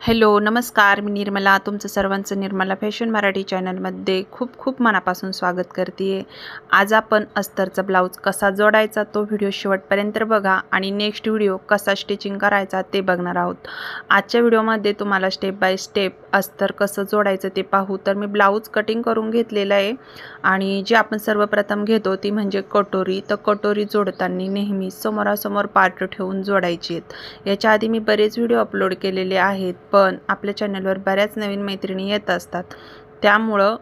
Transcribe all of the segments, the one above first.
Hello नमस्कार मी निर्मला. तुमचं सर्वांचं निर्मला फॅशन मराठी चॅनलमध्ये खूप खूप मनापासून स्वागत करते आहे आज आपण अस्तरचा ब्लाऊज कसा जोडायचा तो व्हिडिओ शेवटपर्यंत बघा आणि नेक्स्ट व्हिडिओ कसा स्टिचिंग करायचा ते बघणार आहोत. आजच्या व्हिडिओमध्ये तुम्हाला स्टेप बाय स्टेप अस्तर कसं जोडायचं ते पाहू. तर मी ब्लाऊज कटिंग करून घेतलेलं आहे आणि जे आपण सर्वप्रथम घेतो ती म्हणजे कटोरी. तर कटोरी जोडताना नेहमी समोरासमोर पार्ट ठेवून जोडायची आहेत. याच्या आधी मी बरेच व्हिडिओ अपलोड केलेले आहेत. पण आपल्या चॅनलवर बऱ्याच नवीन मैत्रिणी येत असतात. त्यामुळं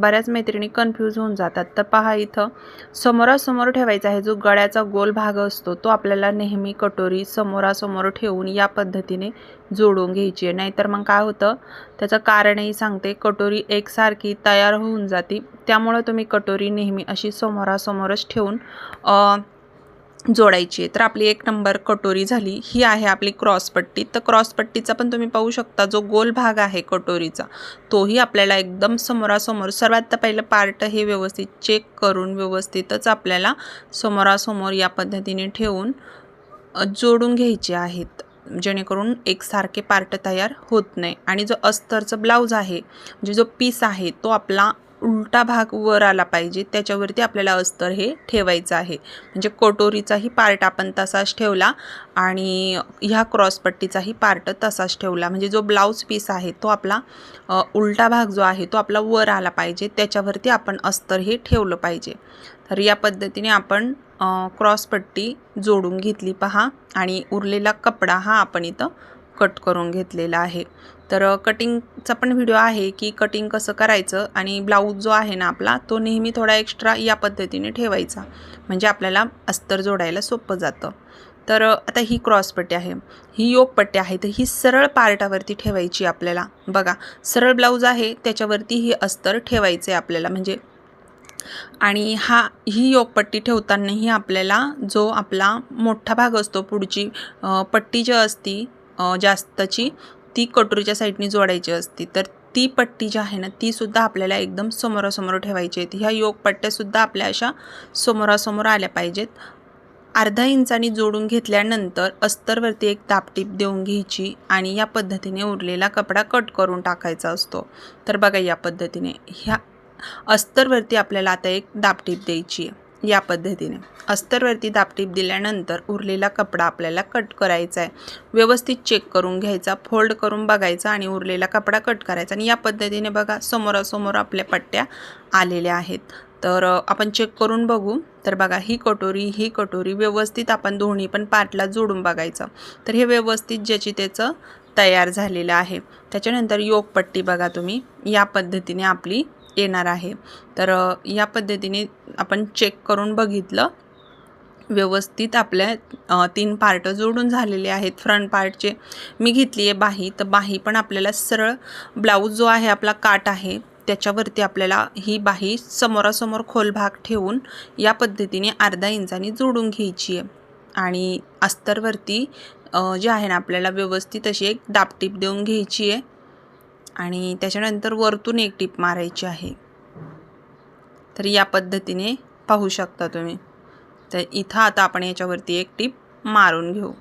बऱ्याच मैत्रिणी कन्फ्यूज होऊन जातात. तर पहा इथं समोरासमोर ठेवायचा आहे जो गळ्याचा गोल भाग असतो तो आपल्याला नेहमी कटोरी समोरासमोर ठेवून या पद्धतीने जोडून घ्यायची आहे. नाहीतर मग काय होतं त्याचं कारणही सांगते. कटोरी एकसारखी तयार होऊन जाते. त्यामुळं तुम्ही कटोरी नेहमी अशी समोरासमोरच ठेवून जोडायची आहे. तर आपली एक नंबर कटोरी झाली. ही आहे आपली क्रॉसपट्टी तर क्रॉसपट्टीचा पण तुम्ही पाहू शकता जो गोल भाग आहे कटोरीचा तोही आपल्याला एकदम समोरासमोर सर्वात तर पहिलं पार्ट हे व्यवस्थित चेक करून व्यवस्थितच आपल्याला समोरासमोर या पद्धतीने ठेवून जोडून घ्यायचे आहेत. जेणेकरून एकसारखे पार्ट तयार होत नाही. आणि जो अस्तरचं ब्लाऊज आहे म्हणजे जो पीस आहे तो आपला उलटा भाग वर आला पाहिजे. त्याच्यावरती आपल्याला अस्तर हे ठेवायचं आहे. म्हणजे कटोरीचाही पार्ट आपण तसाच ठेवला आणि ह्या क्रॉसपट्टीचाही पार्ट तसाच ठेवला. म्हणजे जो ब्लाऊज पीस आहे तो आपला उलटा भाग जो आहे तो आपला वर आला पाहिजे. त्याच्यावरती आपण अस्तर हे ठेवलं पाहिजे. तर या पद्धतीने आपण क्रॉसपट्टी जोडून घेतली पहा आणि उरलेला कपडा हा आपण इथं कट करून घेतलेला आहे. तर कटिंगचा पण व्हिडिओ आहे की कटिंग कसं करायचं आणि ब्लाऊज जो आहे ना आपला तो नेहमी थोडा एक्स्ट्रा या पद्धतीने ठेवायचा. म्हणजे आपल्याला अस्तर जोडायला सोपं जातं. तर आता ही क्रॉसपट्टी आहे. ही योगपट्टी आहे. तर ही सरळ पार्टावरती ठेवायची आपल्याला. बघा सरळ ब्लाऊज आहे त्याच्यावरती ही अस्तर ठेवायचं आहे आपल्याला. म्हणजे आणि हा ही योगपट्टी ठेवतानाही आपल्याला जो आपला मोठा भाग असतो पुढची पट्टी जी असती जास्तची ती कटोरीच्या साईडनी जोडायची असती. तर ती पट्टी जी आहे ना ती सुद्धा आपल्याला एकदम समोरासमोर ठेवायची आहेत ह्या योगपट्ट्यासुद्धा आपल्या अशा समोरासमोर आल्या पाहिजेत. अर्धा इंचाने जोडून घेतल्यानंतर अस्तरवरती एक दापटीप देऊन घ्यायची आणि या पद्धतीने उरलेला कपडा कट करून टाकायचा असतो. तर बघा या पद्धतीने. ह्या अस्तरवरती आपल्याला आता एक दापटीप द्यायची आहे. या पद्धतीने. अस्तरवरती दापटीप दिल्यानंतर उरलेला कपडा आपल्याला कट करायचा आहे. व्यवस्थित चेक करून घ्यायचा फोल्ड करून बघायचा आणि उरलेला कपडा कट करायचा. आणि या पद्धतीने बघा समोरासमोर आपल्या पट्ट्या आलेल्या आहेत. तर आपण चेक करून बघू. तर बघा ही कटोरी ही कटोरी व्यवस्थित आपण दोन्ही पण पाटला जोडून बघायचं. तर हे व्यवस्थित ज्याची त्याचं तयार झालेलं आहे. त्याच्यानंतर योगपट्टी बघा तुम्ही. या पद्धतीने आपली येणार आहे. तर या पद्धतीने आपण चेक करून बघितलं. व्यवस्थित आपल्या तीन पार्ट जोडून झालेले आहेत. फ्रंट पार्टचे मी घेतली आहे बाही. तर बाही पण आपल्याला सरळ ब्लाऊज जो आहे आपला काट आहे त्याच्यावरती आपल्याला ही बाही समोरासमोर खोल भाग ठेवून या पद्धतीने अर्धा इंचाने जोडून घ्यायची आहे आणि अस्तरवरती जे आहे ना आपल्याला व्यवस्थित अशी एक दापटीप देऊन घ्यायची आहे आणि त्याच्यानंतर वरतून एक टीप मारायची आहे. तर या पद्धतीने पाहू शकता तुम्ही. तर इथं आता आपण याच्यावरती एक टीप मारून घेऊ.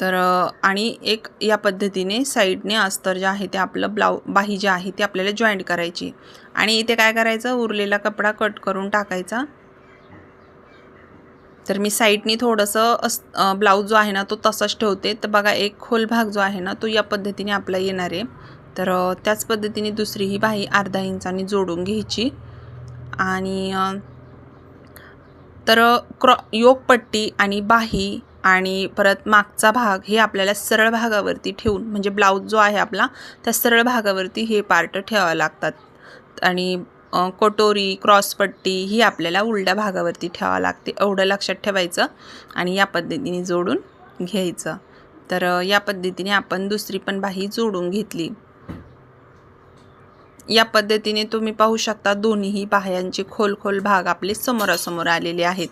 तर आणि एक या पद्धतीने साईडने अस्तर जे आहे ते आपलं ब्लाऊ बाही जे आहे ते आपल्याला जॉईंट करायची. आणि इथे काय करायचं? उरलेला कपडा कट करून टाकायचा. तर मी साईडनी थोडंसं अस ब्लाऊज जो आहे ना तो तसाच ठेवते. तर बघा एक खोल भाग जो आहे ना तो या पद्धतीने आपला येणार आहे. तर त्याच पद्धतीने दुसरी ही बाही अर्धा इंचानी जोडून घ्यायची. आणि तर क्रॉ योगपट्टी आणि बाही आणि परत मागचा भाग हे आपल्याला सरळ भागावरती ठेवून म्हणजे ब्लाऊज जो आहे आपला त्या सरळ भागावरती हे पार्ट ठेवावं लागतात. आणि कटोरी क्रॉसपट्टी ही आपल्याला उलट्या भागावरती ठेवावं लागते. एवढं लक्षात ठेवायचं आणि या पद्धतीने जोडून घ्यायचं. तर या पद्धतीने आपण दुसरी पण बाही जोडून घेतली. या पद्धतीने तुम्ही पाहू शकता दोन्हीही बाह्यांचे खोल खोल भाग आपले समोरासमोर आलेले आहेत.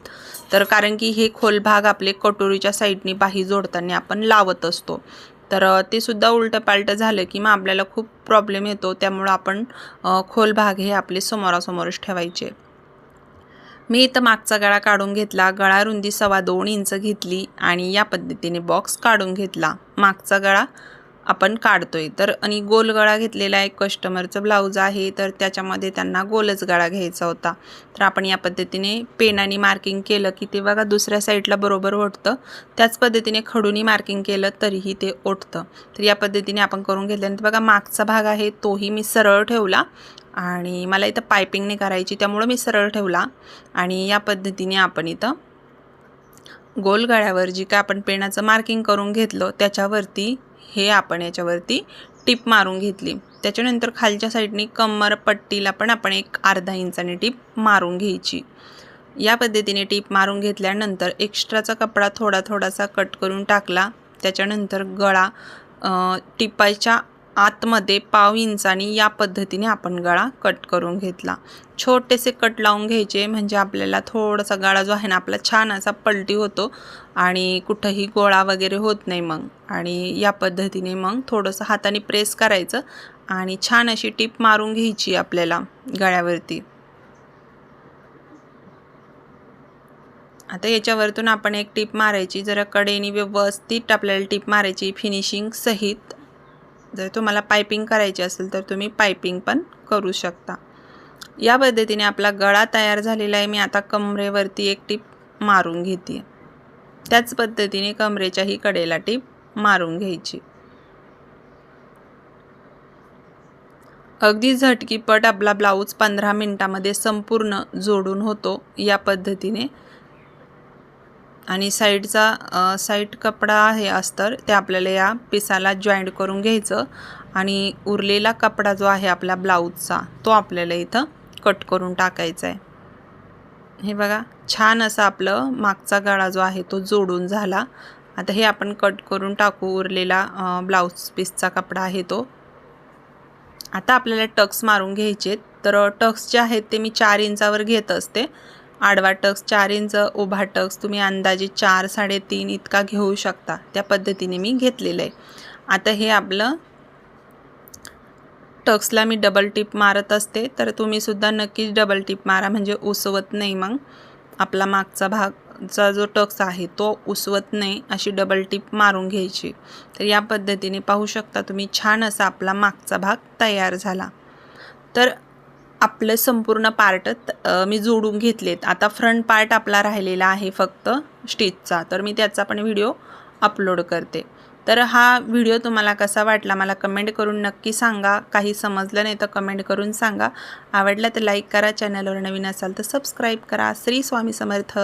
तर कारण की हे खोल भाग आपले कटोरीच्या साईडने बाही जोडताना आपण लावत असतो. तर ते सुद्धा उलटं पालटं झालं की मग आपल्याला खूप प्रॉब्लेम येतो. त्यामुळं आपण खोल भाग हे आपले समोरासमोरच ठेवायचे. मी इथं मागचा गळा काढून घेतला. गळा रुंदी सव्वा दोन इंच घेतली आणि या पद्धतीने बॉक्स काढून घेतला. मागचा गळा आपण काढतोय. तर आणि गोल गळा घेतलेला एक कस्टमरचं ब्लाऊज आहे तर त्याच्यामध्ये त्यांना गोलच गळा घ्यायचा होता. तर आपण या पद्धतीने पेनाने मार्किंग केलं की ते बघा दुसऱ्या साईडला बरोबर ओढतं. त्याच पद्धतीने खडूनी मार्किंग केलं तरीही ते ओढतं. तर या पद्धतीने आपण करून घेतल्यानंतर बघा मागचा भाग आहे तोही मी सरळ ठेवला आणि मला इथं पायपिंगने करायची त्यामुळं मी सरळ ठेवला. आणि या पद्धतीने आपण इथं गोल गळ्यावर जी काय आपण पेनाचं मार्किंग करून घेतलं त्याच्यावरती हे आपण याच्यावरती टीप मारून घेतली. त्याच्यानंतर खालच्या साईडनी कमर पट्टीला पण आपण एक अर्धा इंचाने टीप मारून घ्यायची. या पद्धतीने टीप मारून घेतल्यानंतर एक्स्ट्राचा कपडा थोडा थोडासा कट करून टाकला. त्याच्यानंतर गळा टिपायच्या आतमध्ये पाव इंचानी या पद्धतीने आपण गळा कट करून घेतला. छोटेसे कट लावून घ्यायचे म्हणजे आपल्याला थोडासा गळा जो आहे ना आपला छान असा पलटी होतो आणि कुठंही गोळा वगैरे होत नाही मग. आणि या पद्धतीने मग थोडंसं हाताने प्रेस करायचं आणि छान अशी टीप मारून घ्यायची आपल्याला गळ्यावरती. आता याच्यावरतून आपण एक टीप मारायची जरा कडेनी व्यवस्थित आपल्याला टीप मारायची फिनिशिंग सहित. जर तुम्हाला पायपिंग करायची असेल तर तुम्ही पायपिंग पण करू शकता. या पद्धतीने आपला गळा तयार झालेला आहे. मी आता कमरेवरती एक टीप मारून घेते त्याच पद्धतीने कमरेच्याही कडेला टीप मारून घ्यायची. अगदी झटकीपट आपला ब्लाऊज पंधरा मिनटामध्ये संपूर्ण जोडून होतो. या पद्धतीने आणि साईडचा साईड कपडा आहे अस्तर ते आपल्याला या पिसाला जॉईंट करून घ्यायचं. आणि उरलेला कपडा जो आहे आपला ब्लाऊजचा तो आपल्याला इथं कट करून टाकायचा आहे हे बघा छान असं आपलं मागचा गळा जो आहे तो जोडून झाला. आता हे आपण कट करून टाकू उरलेला ब्लाऊज पीसचा कपडा आहे तो. आता आपल्याला टक्स मारून घ्यायचे तर टक्स जे आहेत ते मी चार इंचावर घेत असते. आडवा टक्स चार इंच उभा टक्स तुम्ही अंदाजे चार साडेतीन इतका घेऊ शकता. त्या पद्धतीने मी घेतलेलं आहे. आता हे आपलं टक्सला मी डबल टिप मारत असते तर तुम्हीसुद्धा नक्कीच डबल टिप मारा म्हणजे उसवत नाही मग. आपला मागचा भागचा जो टक्स आहे तो उसवत नाही अशी डबल टिप मारून घ्यायची. तर या पद्धतीने पाहू शकता तुम्ही छान असा आपला मागचा भाग तयार झाला. तर आपलं संपूर्ण पार्ट मी जोडून घेतलेत. आता फ्रंट पार्ट आपला राहिलेला आहे फक्त स्टिचचा तर मी त्याचा पण व्हिडिओ अपलोड करते. तर हा व्हिडिओ तुम्हाला कसा वाटला मला कमेंट करून नक्की सांगा. काही समजलं नाही तर कमेंट करून सांगा. आवडला तर लाईक करा चॅनलवर नवीन असाल तर सबस्क्राईब करा. श्री स्वामी समर्थ.